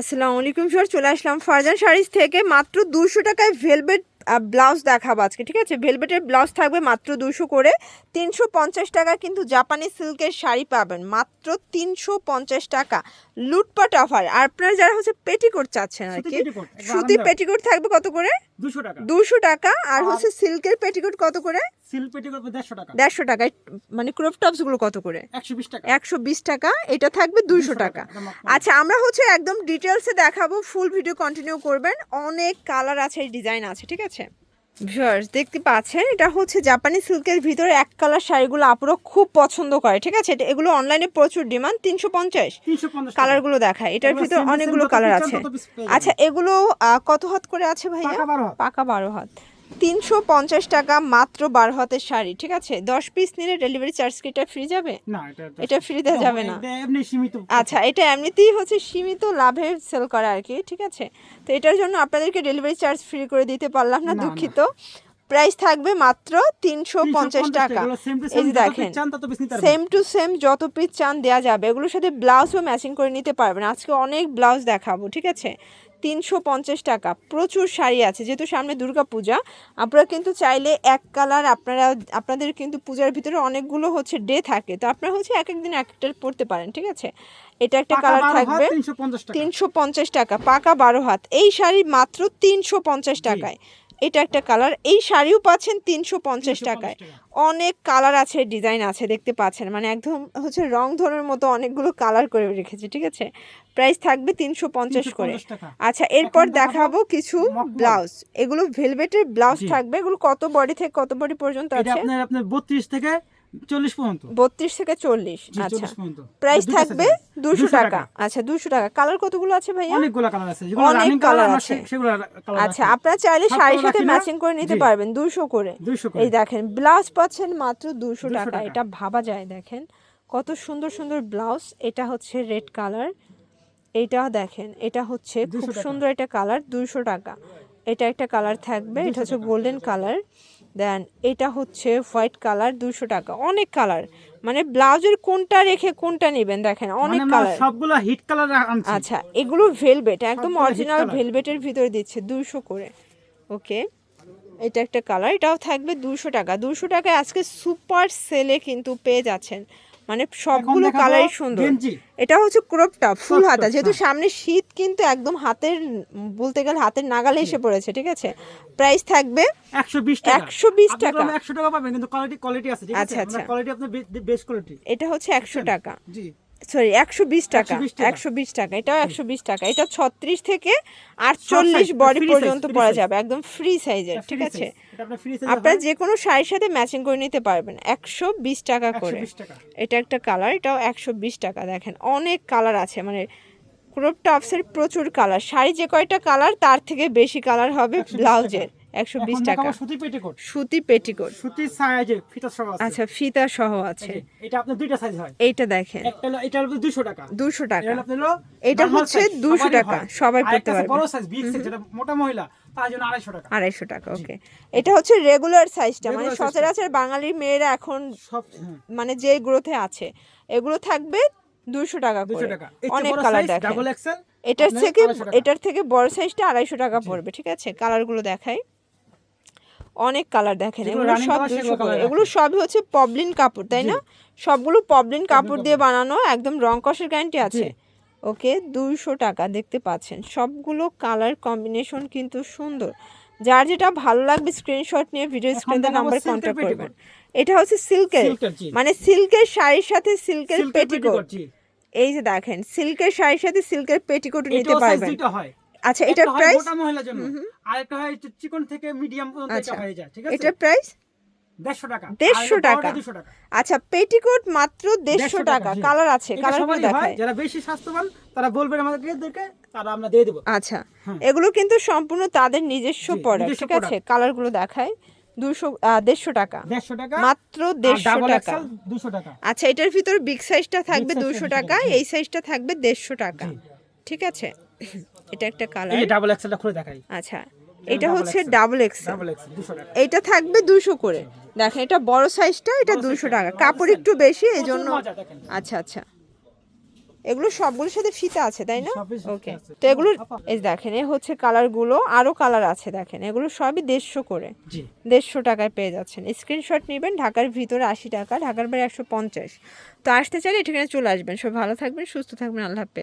আসসালামু আলাইকুম সর চলে আসলাম ফারজান শাড়িজ থেকে। মাত্র দুশো টাকায় ভেলভেট ব্লাউজ দেখাবো আজকে, ঠিক আছে? ভেলভেটের ব্লাউজ থাকবে মাত্র দুশো করে। তিনশো পঞ্চাশ টাকা কিন্তু জাপানি সিল্কের শাড়ি পাবেন, মাত্র তিনশো পঞ্চাশ টাকা। লুটপাট অফার। আর আপনারা যারা হচ্ছে পেটিকোট চাচ্ছেন আর কি পেটিকোট, সুতি পেটিকোট থাকবে কত করে? দুশো টাকা। দুশো টাকা। আর হচ্ছে সিল্কের পেটিকোট কত করে? সিল পেটি করবে দেড়শো টাকা। দেড়শো টাকা। মানে ক্রপ টপসগুলো কত করে? একশো বিশ টাকা। একশো বিশ টাকা। এটা থাকবে দুইশো টাকা আচ্ছা আমরা হচ্ছে একদম ডিটেলসে দেখাবো ফুল ভিডিও কন্টিনিউ করবেন। অনেক কালার আছে ডিজাইন আছে ঠিক আছে? ভিউয়ার্স দেখতে পাচ্ছেন এটা হচ্ছে জাপানি সিল্কের ভিতরে এক কালার শাড়িগুলো আপুরো খুব পছন্দ করে ঠিক আছে? এটা- এগুলো অনলাইনে প্রচুর ডিমান্ড তিনশো পঞ্চাশ কালারগুলো। কালারগুলো দেখায়। এটার ভিতরে অনেকগুলো কালার আছে। আচ্ছা এগুলো আহ, কত হাত করে আছে ভাইয়া? পাকা বারো হাত। তিনশো পঞ্চাশ টাকা মাত্র বারো হাতের শাড়ি ঠিক আছে? দশ পিস নিলে ডেলিভারি চার্জ কি এটা ফ্রি যাবে? না এটা free তে যাবে না। আচ্ছা এটা এমনিতেই হচ্ছে সীমিত লাভে সেল করা আর কি ঠিক আছে? তো এটার জন্য আপনাদেরকে ডেলিভারি চার্জ ফ্রি করে দিতে পারলাম না। দুঃখিত। প্রাইস থাকবে মাত্র তিনশো পঞ্চাশ টাকা। এই দেখেন। সেম টু সেম যত পিস চান দেওয়া যাবে। এগুলোর সাথে ব্লাউজও ম্যাচিং করে নিতে পারবেন। আজকে অনেক ব্লাউজ দেখাবো ঠিক আছে? তিনশো পঞ্চাশ টাকা। প্রচুর শাড়ি আছে। যেহেতু সামনে দুর্গা পূজা আপনারা কিন্তু চাইলে এক কালার আপনারা আপনাদের কিন্তু পূজার ভিতরে অনেকগুলো হচ্ছে ডে থাকে। তো আপনারা হচ্ছে এক একদিন এক একটা পড়তে পারেন ঠিক আছে? এটা একটা কালার থাকবে। তিনশো পঞ্চাশ টাকা। পাকা বারো হাত। এই শাড়ি মাত্র তিনশো পঞ্চাশ টাকায়। এটা একটা কালার এই শাড়িও পাচ্ছেন তিনশো পঞ্চাশ টাকায়। অনেক কালার আছে ডিজাইন আছে দেখতে পাচ্ছেন। মানে একদম হচ্ছে রং ধরনের মতো অনেকগুলো কালার করে রেখেছে ঠিক আছে? প্রাইস থাকবে তিনশো পঞ্চাশ করে। আচ্ছা এরপর দেখাবো কিছু ব্লাউজ এগুলো ভেলভেটের ব্লাউজ থাকবে। এগুলো কত বডি থেকে কত বডি পর্যন্ত আছে? আপনার আপনার বত্রিশ থেকে চল্লিশ পর্যন্ত। বত্রিশ থেকে চল্লিশ আচ্ছা। প্রাইস থাকবে দুশো টাকা। আচ্ছা দুশো টাকা। কালার কতগুলো আছে ভাইয়া? অনেকগুলো কালার আছে। অনেক কালার আছে। আচ্ছা আপনারা চাইলে শাড়ির সাথে ম্যাচিং করে নিতে পারবেন দুশো করে। এই দেখেন ব্লাউজ পাচ্ছেন মাত্র দুশো টাকা। টাকা। এটা ভাবা যায় দেখেন। কত সুন্দর সুন্দর ব্লাউজ এটা হচ্ছে রেড কালার এটা দেখেন এটা হচ্ছে খুব সুন্দর একটা কালার দুশো টাকা। এটা একটা কালার থাকবে। এটা হচ্ছে গোল্ডেন কালার দেন এটা হচ্ছে হোয়াইট কালার দুশো টাকা। অনেক কালার মানে ব্লাউজের কোনটা রেখে কোনটা নেবেন দেখেন অনেক কালার সবগুলো হিট কালার আচ্ছা এগুলো ভেলভেট একদম অরিজিনাল ভেলভেটের ভিতরে দিচ্ছে দুশো করে। ওকে এটা একটা কালার এটাও থাকবে দুশো টাকা। দুশো টাকায় আজকে সুপার সেলে কিন্তু পেয়ে যাচ্ছেন। মানে সবগুলো কালারই সুন্দর। এটা হচ্ছে ক্রপ টপ ফুল হাতা। যেহেতু হ্যাঁ। সামনে শীত কিন্তু একদম হাতের বলতে গেলে হাতের নাগালে এসে পড়েছে ঠিক আছে? প্রাইস থাকবে একশো বিশ টাকা। 120 টাকা। একশো টাকা পাবেন কিন্তু কোয়ালিটি কোয়ালিটি আছে ঠিক আছে? আচ্ছা, আচ্ছা। কোয়ালিটি আপনার বেস্ট কোয়ালিটি এটা হচ্ছে একশো টাকা। জি। সরি একশো বিশ টাকা। 120 একশো বিশ টাকা। এটাও একশো বিশ টাকা। এটা ছত্রিশ থেকে আটচল্লিশ বডি পর্যন্ত পরা যাবে একদম ফ্রি সাইজের ঠিক আছে? আপনার যে কোনো শাড়ির সাথে ম্যাচিং করে নিতে পারবেন। একশো বিশ টাকা করে। এটা একটা কালার এটাও একশো বিশ টাকা দেখেন। অনেক কালার আছে মানে ক্রপ টপসের প্রচুর কালার শাড়ি যে কয়টা কালার তার থেকে বেশি কালার হবে 120 ব্লাউজের। একশো বিশ টাকা। সুতি পেটিকোট। সুতি পেটিকোট। সুতির সাইজে ফিতা সহ আছে। আচ্ছা ফিতা সহ আছে। এটা আপনার দুইটা সাইজ হয়। এইটা দেখেন। একটা হলো এটা হলো 200 টাকা। দুশো এটা টাকা। হলো আপনার হলো এটা হচ্ছে 200 টাকা, সবাই আছে পারবে। বড় সাইজ বিগ সাইজ যেটা মোটা মহিলা তার জন্য 250 টাকা। আড়াইশো টাকা ওকে এটা হচ্ছে রেগুলার সাইজটা মানে। সচরাচর বাঙালি মেয়েরা এখন সব মানে যে গ্রোথে আছে এগুলো থাকবে দুশো টাকা 200 করে। টাকা। অনেক কালার দেখেন। ডাবল এক্সেল এটার থেকে এটার থেকে বড় সাইজটা আড়াইশো টাকা পড়বে ঠিক আছে? কালারগুলো দেখাই। অনেক কালার দেখেন এগুলো সব এগুলো সবই হচ্ছে পবলিন কাপড় তাই না? সবগুলো পবলিন কাপড় দিয়ে বানানো একদম রং কষের গ্যারান্টি আছে। ওকে দুইশো টাকা দেখতে পাচ্ছেন। সবগুলো কালার কম্বিনেশন কিন্তু সুন্দর। যার যেটা ভালো লাগবে স্ক্রিনশট নিয়ে ভিডিও স্ক্রিনে নাম্বার কন্ট্যাক্ট করবেন। এটা হচ্ছে সিল্কের। মানে সিল্কের শাড়ির সাথে সিল্কের পেটিকোট এই যে দেখেন সিল্কের শাড়ির সাথে সিল্কের পেটিকোট নিতে পারবেন। আচ্ছা এটার প্রাইস মোটা মহিলার জন্য। আর একটা হয় চিকন থেকে মিডিয়াম পর্যন্ত আচ্ছা এটা হয়ে যায় ঠিক আছে? এটার প্রাইস 150 টাকা। দেড়শো টাকা। আচ্ছা পেটিকোট মাত্র দেড়শো টাকা কালার আছে কালারগুলো দেখায়। যারা বেশি স্বাস্থ্যবান তারা বলবেন আমাদেরকে তারা আমরা দিয়ে দেবো। আচ্ছা হ্যাঁ। এগুলো কিন্তু সম্পূর্ণ তাদের নিজস্ব প্রোডাক্ট ঠিক আছে। কালারগুলো দেখায় দুশো দেড়শো টাকা। দেড়শো টাকা মাত্র দেড়শো টাকা। টাকা। আচ্ছা এটার ভিতর বিগ সাইজটা থাকবে দুশো 200 টাকা টাকা, এই সাইজটা থাকবে দেড়শো টাকা ঠিক আছে? এটা একটা কালার এই ডাবল এক্সেলটা খুলে দেখাই। আচ্ছা এটা হচ্ছে ডাবল এক্সেল এটা থাকবে দুশো করে। দেখেন এটা বড় সাইজটা এটা দুশো টাকা। কাপড় একটু বেশি এই জন্য। আচ্ছা আচ্ছা। এগুলো সবগুলোর সাথে ফিতা আছে তাই না? ওকে তো এগুলো এই দেখেন এ হচ্ছে কালারগুলো আরও কালার আছে দেখেন। এগুলো সবই দেড়শো করে। জি। দেড়শো টাকায় পেয়ে যাচ্ছেন। স্ক্রিনশট নেবেন ঢাকার ভিতরে আশি টাকা ঢাকার বাইরে একশো পঞ্চাশ। তো আসতে চাইলে এখানে চলে আসবেন। সব ভালো থাকবেন সুস্থ থাকবেন আল্লাহ হাফেজ।